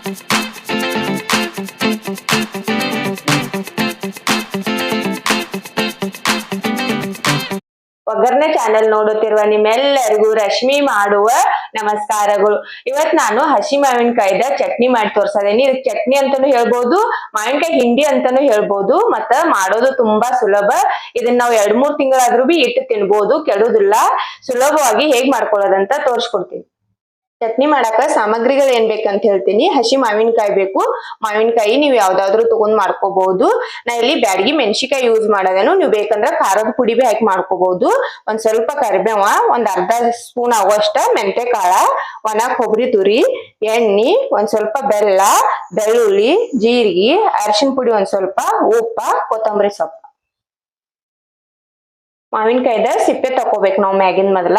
ಒಗ್ಗರಣೆ ಚಾನೆಲ್ ನೋಡುತ್ತಿರುವ ನಿಮ್ಮೆಲ್ಲರಿಗೂ ರಶ್ಮಿ ಮಾಡುವ ನಮಸ್ಕಾರಗಳು. ಇವತ್ ನಾನು ಹಸಿ ಮಾವಿನಕಾಯಿದ ಚಟ್ನಿ ಮಾಡಿ ತೋರ್ಸದೇನಿ ಇದಕ್ಕೆ ಚಟ್ನಿ ಅಂತಾನು ಹೇಳ್ಬೋದು, ಮಾವಿನಕಾಯಿ ಹಿಂಡಿ ಅಂತಾನು ಹೇಳ್ಬೋದು, ಮತ್ತ ಮಾಡೋದು ತುಂಬಾ ಸುಲಭ. ಇದನ್ನ ನಾವು ಎರಡ್ ಮೂರ್ ತಿಂಗಳಾದ್ರೂ ಬಿ ಇಟ್ಟು ತಿನ್ಬೋದು, ಕೆಡುದಿಲ್ಲ. ಸುಲಭವಾಗಿ ಹೇಗ್ ಮಾಡ್ಕೊಳ್ಳೋದಂತ ತೋರ್ಸ್ಕೊಡ್ತೀನಿ. ಚಟ್ನಿ ಮಾಡಾಕ ಸಾಮಗ್ರಿಗಳು ಏನ್ ಬೇಕಂತ ಹೇಳ್ತೀನಿ. ಹಸಿ ಮಾವಿನಕಾಯಿ ಬೇಕು. ಮಾವಿನಕಾಯಿ ನೀವು ಯಾವ್ದಾದ್ರು ತಗೊಂಡ್ ಮಾಡ್ಕೋಬಹುದು ನಾ ಇಲ್ಲಿ ಬ್ಯಾಡಗಿ ಮೆಣಸಿಕಾಯಿ ಯೂಸ್ ಮಾಡೋದೇನು. ನೀವು ಬೇಕಂದ್ರ ಖಾರದ ಪುಡಿ ಬಿ ಹಾಕಿ ಮಾಡ್ಕೋಬಹುದು ಒಂದ್ ಸ್ವಲ್ಪ ಕರಿಬೇವ, ಒಂದ್ ಅರ್ಧ ಸ್ಪೂನ್ ಆಗುವಷ್ಟ ಮೆಂತೆ ಕಾಳ, ಒಣ ಕೊಬ್ಬರಿ ತುರಿ, ಎಣ್ಣಿ, ಒಂದ್ ಸ್ವಲ್ಪ ಬೆಲ್ಲ, ಬೆಳ್ಳುಳ್ಳಿ, ಜೀರಿಗೆ ಅರಿಶಿನ ಪುಡಿ ಒಂದ್ ಸ್ವಲ್ಪ, ಉಪ್ಪ, ಕೊತ್ತಂಬರಿ ಸೊಪ್ಪು. ಮಾವಿನಕಾಯ್ದ ಸಿಪ್ಪೆ ತಕೋಬೇಕು ನಾವು ಮ್ಯಾಗಿನ್ ಮೊದಲ.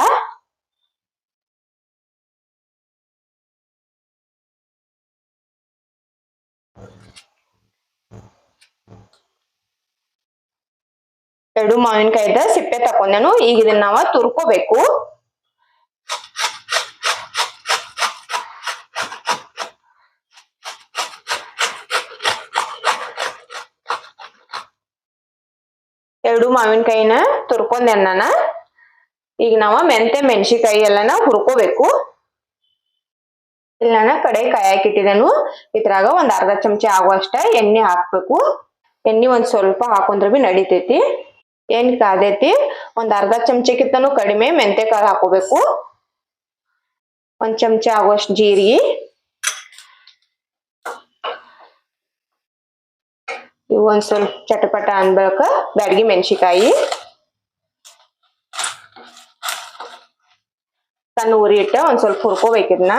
ಎರಡು ಮಾವಿನಕಾಯಿದ ಸಿಪ್ಪೆ ತಕೊಂಡೆನು. ಈಗ ಇದನ್ನ ನಾವ ತುರ್ಕೋಬೇಕು. ಎರಡು ಮಾವಿನಕಾಯಿನ ತುರ್ಕೊಂಡೆ ನಾನು. ಈಗ ನಾವ ಮೆಂತೆ ಮೆಣಸಿಕಾಯಿ ಎಲ್ಲನ ಹುರ್ಕೋಬೇಕು. ಇಲ್ಲಿ ನಾನು ಕಡೆ ಕಾಯಾಕಿಟ್ಟಿದ್ದೇನು ಇದ್ರಾಗ ಒಂದ್ ಅರ್ಧ ಚಮಚ ಆಗುವಷ್ಟ ಎಣ್ಣೆ ಹಾಕ್ಬೇಕು. ಎಣ್ಣೆ ಒಂದ್ ಸ್ವಲ್ಪ ಹಾಕೊಂಡ್ರೆ ಬಿ ನಡಿತೈತಿ. ಎಣ್ಣೆ ಕಾದೈತಿ? ಒಂದ್ ಅರ್ಧ ಚಮಚಕ್ಕಿಂತನು ಕಡಿಮೆ ಮೆಂತೆ ಕಾಳು ಹಾಕೋಬೇಕು. ಒಂದ್ ಚಮಚ ಆಗುವಷ್ಟು ಜೀರಿಗೆ. ಇವು ಒಂದ್ ಸ್ವಲ್ಪ ಚಟಪಟ ಅನ್ಬೇಕ ಬ್ಯಾಡಗಿ ಮೆಣಸಿಕಾಯಿ ಸಣ್ಣ ಉರಿ ಇಟ್ಟ ಒಂದ್ ಸ್ವಲ್ಪ ಹುರ್ಕೋಬೇಕಿದ್ನ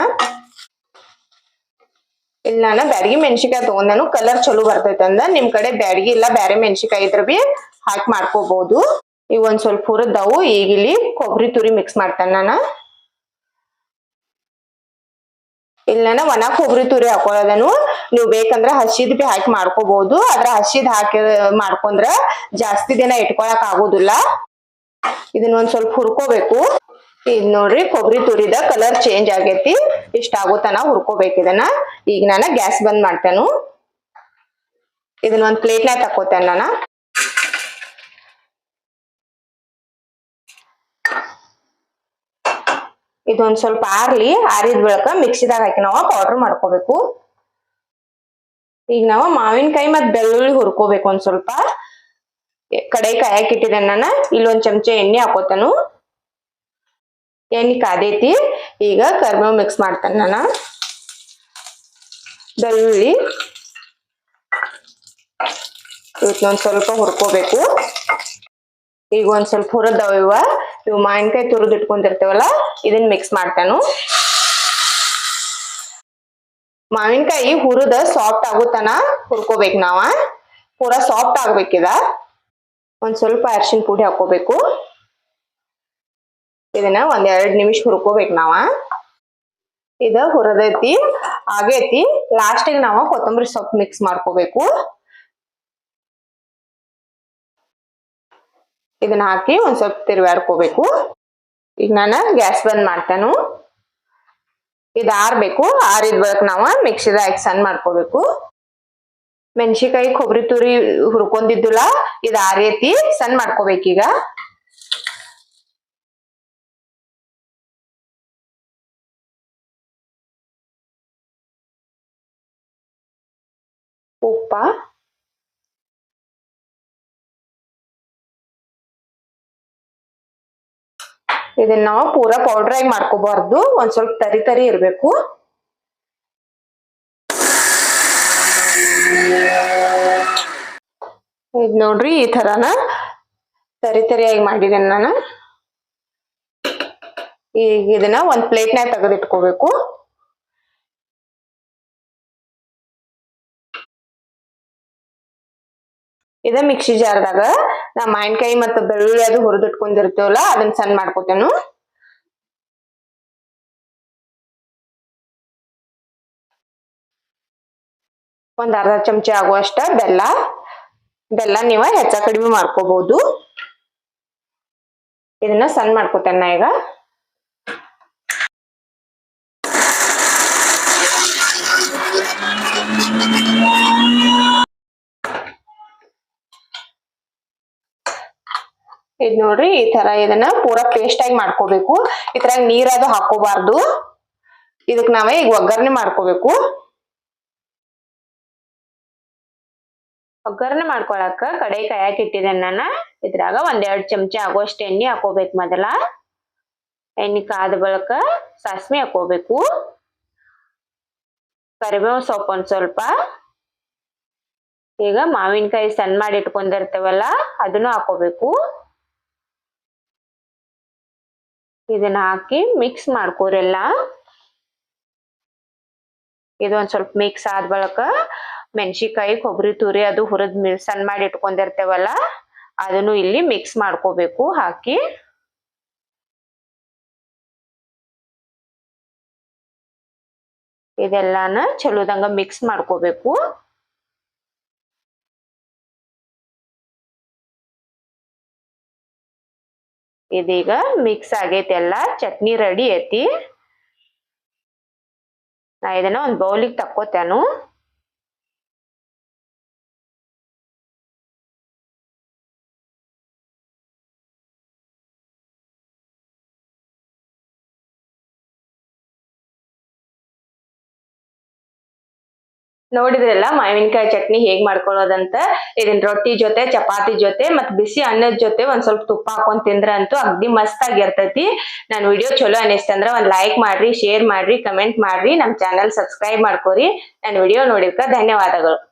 ಇಲ್ಲಿ ನಾನು ಬ್ಯಾಡಗಿ ಮೆಣಸಿಕಾಯಿ ತಗೊಂಡು ಕಲರ್ ಚಲೋ ಬರ್ತೈತೆ ಅಂದ ನಿಮ್ ಕಡೆ ಬ್ಯಾಡಗಿ ಇಲ್ಲ, ಬ್ಯಾರೆ ಮೆಣಸಿಕಾಯಿ ಇದ್ರ ಬಿ ಹಾಕಿ ಮಾಡ್ಕೋಬಹುದು ಈ ಒಂದ್ ಸ್ವಲ್ಪ ಹುರಿದವು, ಈಗ ಇಲ್ಲಿ ಕೊಬ್ಬರಿ ತುರಿ ಮಿಕ್ಸ್ ಮಾಡ್ತೇನೆ ನಾನು. ಇಲ್ಲ ನಾನು ಒಣ ಕೊಬ್ಬರಿ ತುರಿ ಹಾಕೊಳ್ಳೋದನು ನೀವು ಬೇಕಂದ್ರೆ ಹಸಿದ್ ಬಿ ಹಾಕಿ ಮಾಡ್ಕೋಬಹುದು ಆದ್ರೆ ಹಸಿದ್ ಹಾಕಿ, ಮಾಡ್ಕೊಂಡ್ರ ಜಾಸ್ತಿ ದಿನ ಇಟ್ಕೊಳಕ್ ಆಗೋದಿಲ್ಲ. ಇದನ್ನ ಒಂದ್ ಸ್ವಲ್ಪ ಹುರ್ಕೋಬೇಕು. ಇದ್ ನೋಡ್ರಿ ಕೊಬ್ಬರಿ ತುರಿದ ಕಲರ್ ಚೇಂಜ್ ಆಗೈತಿ. ಇಷ್ಟ ಆಗೋ ತನ ಹುರ್ಕೋಬೇಕು ಇದನ್ನ. ಈಗ ನಾನು ಗ್ಯಾಸ್ ಬಂದ್ ಮಾಡ್ತೇನು. ಇದನ್ನ ಒಂದ್ ಪ್ಲೇಟ್ನಾಗ ತಕೋತೇನೆ ನಾನು. ಇದೊಂದ್ ಸ್ವಲ್ಪ ಆರ್ಲಿ, ಆರಿದ ಬಳಿಕ ಮಿಕ್ಸಿದಾಗ ಹಾಕಿ ನಾವು ಪೌಡರ್ ಮಾಡ್ಕೋಬೇಕು. ಈಗ ನಾವು ಮಾವಿನಕಾಯಿ ಮತ್ ಬೆಳ್ಳುಳ್ಳಿ ಹುರ್ಕೋಬೇಕು ಒಂದ್ ಸ್ವಲ್ಪ. ಕಡೆ ಕಾಯಕ್ ಇಟ್ಟಿದೆ ನಾನು, ಇಲ್ಲೊಂದ್ ಚಮಚ ಎಣ್ಣೆ ಹಾಕೋತಾನು. ಎಣ್ಣೆ ಕಾದೈತಿ, ಈಗ ಕರ್ಬೇವು ಮಿಕ್ಸ್ ಮಾಡ್ತಾನೆ ನಾನು. ಬೆಳ್ಳುಳ್ಳಿ. ಇವತ್ತೊಂದ್ ಸ್ವಲ್ಪ ಹುರ್ಕೋಬೇಕು. ಈಗ ಒಂದ್ ಸ್ವಲ್ಪ ಹುರಿದವ ಇವ. ಇವು ಮಾವಿನಕಾಯಿ ತುರಿದು ಇಟ್ಕೊಂಡಿರ್ತೇವಲ್ಲ ಇದನ್ನ ಮಿಕ್ಸ್ ಮಾಡ್ತಾನು. ಮಾವಿನಕಾಯಿ ಹುರಿದ ಸಾಫ್ಟ್ ಆಗುತ್ತನ ಹುರ್ಕೋಬೇಕು ನಾವ. ಪೂರಾ ಸಾಫ್ಟ್ ಆಗ್ಬೇಕಿದ ಒಂದ್ ಸ್ವಲ್ಪ ಅರಿಶಿನ ಪುಡಿ ಹಾಕೋಬೇಕು. ಇದನ್ನ ಒಂದ್ ಎರಡ್ ನಿಮಿಷ ಹುರ್ಕೋಬೇಕು ನಾವ. ಇದ ಹುರದೈತಿ, ಆಗೈತಿ. ಲಾಸ್ಟಿಗೆ ನಾವ ಕೊತ್ತಂಬರಿ ಸೊಪ್ಪು ಮಿಕ್ಸ್ ಮಾಡ್ಕೋಬೇಕು. ಇದನ್ನ ಹಾಕಿ ಒಂದ್ ಸ್ವಲ್ಪ ತಿರ್ವಾಡ್ಕೋಬೇಕು ಈಗ ನಾನು ಗ್ಯಾಸ್ ಬಂದ್ ಮಾಡ್ತಾನು. ಇದ್ ಆರ್ಬೇಕು, ಆರಿದ ಬಳಿಕ ನಾವ ಮಿಕ್ಸಿದಾಗ ಸಣ್ಣ ಮಾಡ್ಕೋಬೇಕು. ಮೆಣಸಿಕಾಯಿ ಕೊಬ್ಬರಿ ತುರಿ ಹುರ್ಕೊಂಡಿದ್ದಿಲ್ಲ, ಇದು ಆರೈತಿ, ಸಣ್ಣ ಮಾಡ್ಕೋಬೇಕೀಗ ಉಪ್ಪ. ಇದನ್ನ ನಾವು ಪೂರಾ ಪೌಡರ್ ಆಗಿ ಮಾಡ್ಕೋಬಾರ್ದು. ಒಂದ್ ಸ್ವಲ್ಪ ತರಿ ತರಿ ಇರ್ಬೇಕು. ಇದ್ ನೋಡ್ರಿ ಈ ತರನ ತರಿ ತರಿಯಾಗಿ ಮಾಡಿದ್ದೇನೆ ನಾನು. ಈಗ ಇದನ್ನ ಒಂದ್ ಪ್ಲೇಟ್ನಾಗ ತೆಗೆದಿಟ್ಕೋಬೇಕು. ಇದ ಮಿಕ್ಸಿ ಜಾರ್ದಾಗ ನಾ ಮಾವಿನಕಾಯಿ ಮತ್ತ ಬೆಳ್ಳುಳ್ಳಿ ಅದು ಹುರಿದಿಟ್ಕೊಂಡಿರ್ತೇವಲ್ಲ, ಅದನ್ನ ಸಣ್ಣ ಮಾಡ್ಕೋತೇನು. ಒಂದ್ ಅರ್ಧ ಚಮಚ ಆಗುವಷ್ಟ ಬೆಲ್ಲ. ಬೆಲ್ಲ ನೀವ ಹೆಚ್ಚ ಕಡಿಮೆ ಮಾಡ್ಕೋಬಹುದು ಇದನ್ನ ಸಣ್ಣ ಮಾಡ್ಕೋತೇನೆ ನಾ ಈಗ. ಇದ್ ನೋಡ್ರಿ, ಈ ತರ ಇದನ್ನ ಪೂರಾ ಪೇಸ್ಟ್ ಆಗಿ ಮಾಡ್ಕೋಬೇಕು. ಈ ಇದ್ರಾಗ ನೀರದು ಹಾಕೋಬಾರ್ದು. ಇದಕ್ ನಾವೇ ಈಗ ಒಗ್ಗರಣೆ ಮಾಡ್ಕೋಬೇಕು. ಒಗ್ಗರಣೆ ಮಾಡ್ಕೊಳಕ ಕಡೆ ಕಾಯಕ್ ಇಟ್ಟಿದ್ದೇನೆ ನಾನು ಇದ್ರಾಗ ಒಂದೆರಡು ಚಮಚ ಆಗೋಷ್ಟು ಎಣ್ಣೆ ಹಾಕೋಬೇಕು ಮೊದಲ. ಎಣ್ಣೆ ಕಾದ ಬಳಕ ಸಾಸ್ಮಿ ಹಾಕೋಬೇಕು. ಕರಿಬೇವು ಸೊಪ್ಪು ಒಂದ್ ಸ್ವಲ್ಪ. ಈಗ ಮಾವಿನಕಾಯಿ ಸಣ್ಣ ಮಾಡಿ ಇಟ್ಕೊಂಡಿರ್ತೇವಲ್ಲ, ಅದನ್ನು ಹಾಕೋಬೇಕು. ಇದನ್ನ ಹಾಕಿ ಮಿಕ್ಸ್ ಮಾಡ್ಕೋರೆಲ್ಲ. ಇದು ಒಂದ್ ಸ್ವಲ್ಪ ಮಿಕ್ಸ್ ಆದ ಬಳಿಕ ಮೆಣಸಿಕಾಯಿ ಕೊಬ್ಬರಿ ತುರಿ ಅದು ಹುರಿದ್ ಸಣ್ಣ ಮಾಡಿ ಇಟ್ಕೊಂಡಿರ್ತೇವಲ್ಲ, ಅದನ್ನು ಇಲ್ಲಿ ಮಿಕ್ಸ್ ಮಾಡ್ಕೋಬೇಕು. ಹಾಕಿ ಇದೆಲ್ಲಾನ ಚಲೋದಂಗ ಮಿಕ್ಸ್ ಮಾಡ್ಕೋಬೇಕು. ಇದೀಗ ಮಿಕ್ಸ್ ಆಗೈತಿ ಎಲ್ಲ. ಚಟ್ನಿ ರೆಡಿ ಐತಿ. ನಾ ಇದನ್ನ ಒಂದ್ ಬೌಲಿಗೆ ತಕ್ಕೋತೇನು ನೋಡಿದ್ರಲ್ಲ, ಮಾವಿನಕಾಯಿ ಚಟ್ನಿ ಹೇಗ್ ಮಾಡ್ಕೊಳ್ಳೋದಂತ? ಇದನ್ ರೊಟ್ಟಿ ಜೊತೆ, ಚಪಾತಿ ಜೊತೆ ಮತ್ ಬಿಸಿ ಅನ್ನದ ಜೊತೆ ಒಂದ್ ಸ್ವಲ್ಪ ತುಪ್ಪ ಹಾಕೊಂಡ್ ತಿಂದ್ರ ಅಂತೂ ಅಗ್ದಿ ಮಸ್ತ್ ಆಗಿರ್ತೈತಿ ನನ್ ವಿಡಿಯೋ ಚಲೋ ಅನಿಸ್ತಂದ್ರ ಒಂದ್ ಲೈಕ್ ಮಾಡ್ರಿ ಶೇರ್ ಮಾಡ್ರಿ ಕಮೆಂಟ್ ಮಾಡ್ರಿ. ನಮ್ ಚಾನಲ್ ಸಬ್ಸ್ಕ್ರೈಬ್ ಮಾಡ್ಕೋರಿ. ನನ್ ವಿಡಿಯೋ ನೋಡಿದ್ಕ ಧನ್ಯವಾದಗಳು.